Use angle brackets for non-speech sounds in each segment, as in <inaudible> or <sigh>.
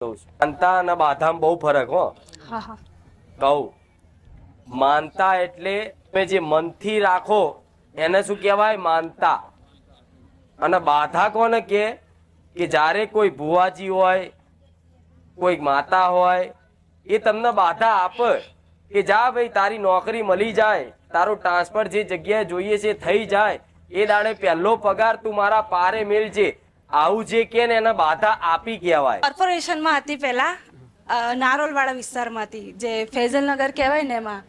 માનતા અને બાધામાં બહુ ફરક હા. કહું. માનતા એટલે તમે જે મનથી રાખો એને શું કહેવાય? માનતા. અને બાધા કોને કે કે જ્યારે કોઈ ભુવાજી હોય કોઈ માતા હોય એ તમને બાધા આપે કે જા ભાઈ તારી નોકરી મળી જાય તારો ટ્રાન્સફર જે જગ્યાએ જોઈએ છે થઈ જાય એ દાડે પહેલો પગાર તું મારા પારે મેળજે આવું જે કે ને એને બાધા આપી કહેવાય કોર્પોરેશનમાં હતી પહેલા નારોલવાળા વિસ્તારમાં હતી જે ફેઝલનગર કહેવાય ને એમાં.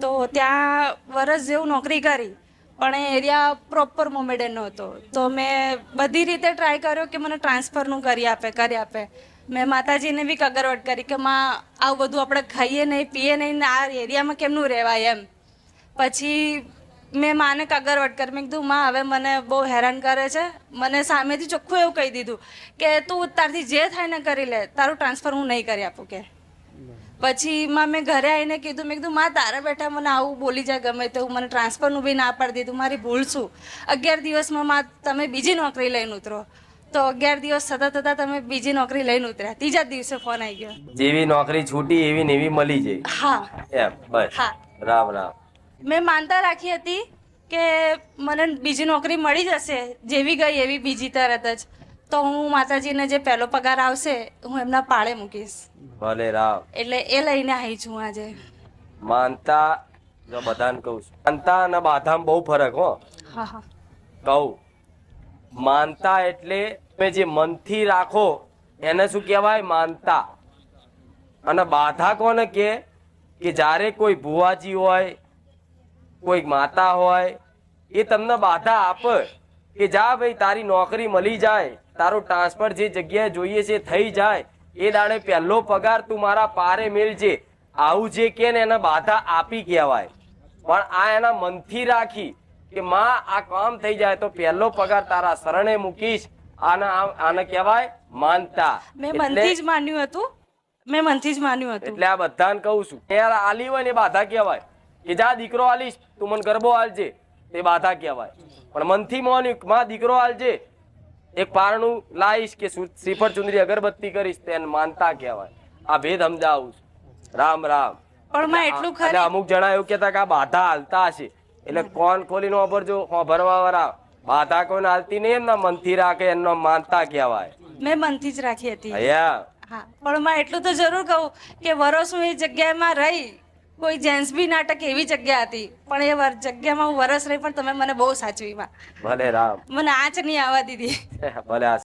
તો ત્યાં વરસ જેવું નોકરી કરી, પણ એ એરિયા પ્રોપર મોમેડનનો હતો તો મેં બધી રીતે ટ્રાય કર્યો કે મને ટ્રાન્સફરનું કરી આપે કરી આપે. મેં માતાજીને બી કગરવટ કરી કે, માં, આવું બધું આપણે ખાઈએ નહીં, પીએ નહીં, ને આ એરિયામાં કેમનું રહેવાય એમ? પછી મેં માને કગરવટ વટકર મેં કીધું માં હવે મને બહુ હેરાન કરે છે. મને સામેથી ચોખ્ખું એવું કહી દીધું કે તું તારથી જે થાય ને કરી લે તારું ટ્રાન્સફર હું નહીં કરી આપું કે. પછી માં મેં ઘરે આવીને કીધું મેં કીધું માં તારા બેઠા મને આવું બોલી જાય ગમે તેવું મને ટ્રાન્સફરનું બી ના પાડી દીધું મારી ભૂલ શું? અગિયાર દિવસમાં માં તમે બીજી નોકરી લઈને ઉતરો. તો અગિયાર દિવસ થતા થતા તમે બીજી નોકરી લઈને ઉતર્યા. ત્રીજા દિવસે ફોન આવી ગયો. જેવી નોકરી છૂટી એવી ને એવી મળી જાય. હા. બસ. હા. રામ રામ. મેં માનતા રાખી હતી કે મને બીજી નોકરી મળી જશે જેવી ગઈ એવી બીજી તરત જ. તો હું માતાજીને જે પહેલો પગાર આવશે હું એમના પાળે મૂકીશ. ભલે રામ. એટલે એ લઈને આવી છું આજે. માનતા જો બધાને કહું છું માનતા અને બાધામાં બહુ ફરક હો. હા હા. કહું માનતા એટલે તમે જે મનથી રાખો એને શું કહેવાય? માનતા. અને બાધા કોને કે કે જ્યારે કોઈ ભુવાજી હોય કોઈ માતા હોય એ તમને બાધા આપે કે જા ભાઈ તારી નોકરી મળી જાય તારો ટ્રાન્સફર જે જગ્યાએ જોઈએ છે થઈ જાય એ દાડે પહેલો પગાર તું મારા પારે મેળજે આવું જે કે ને એને બાધા આપી કહેવાય. પણ આ એના મનથી રાખી કે માં આ કામ થઈ જાય તો પહેલો પગાર તારા શરણે મૂકીશ. આને આને કહેવાય માનતા. મેં મનથી જ માન્યું હતું. મેં મનથી જ માન્યું હતું. એટલે આ બધાને કહું છું. આલી હોય ને બાધા કહેવાય. કે જા દીકરો આલીશ તું મને ગરબો આલજે તે બાધા કહેવાય. પણ મનથી મોન્યું કે માં દીકરો આલજે એક પારણું લાવીશ કે શ્રીફળ ચુંદરી અગરબત્તી કરીશ તેને માનતા કહેવાય. આ ભેદ સમજાવું છું. રામ રામ. પણ માં એટલું ખરી અમુક જણા એવું કહેતા કે આ બાધા હાલતા હશે. એટલે કોણ ખોલીને વાપરજો ભરવા વાળા બાધા કોઈને હાલતી નહીં એમના મનથી રાખે એમનો માનતા કહેવાય. મેં મનથી જ રાખી હતી. હા પણ માં એટલું તો જરૂર કહું કે વરસ હું એ જગ્યામાં રહી કોઈ જેન્ટ્સ બી નાટક એવી જગ્યા હતી પણ એ વર- જગ્યામાં હું વરસ રહી પણ તમે મને બહુ સાચવી માં. ભલે રામ. મને આંચ નહીં આવવા દીધી. <laughs> ભલે આ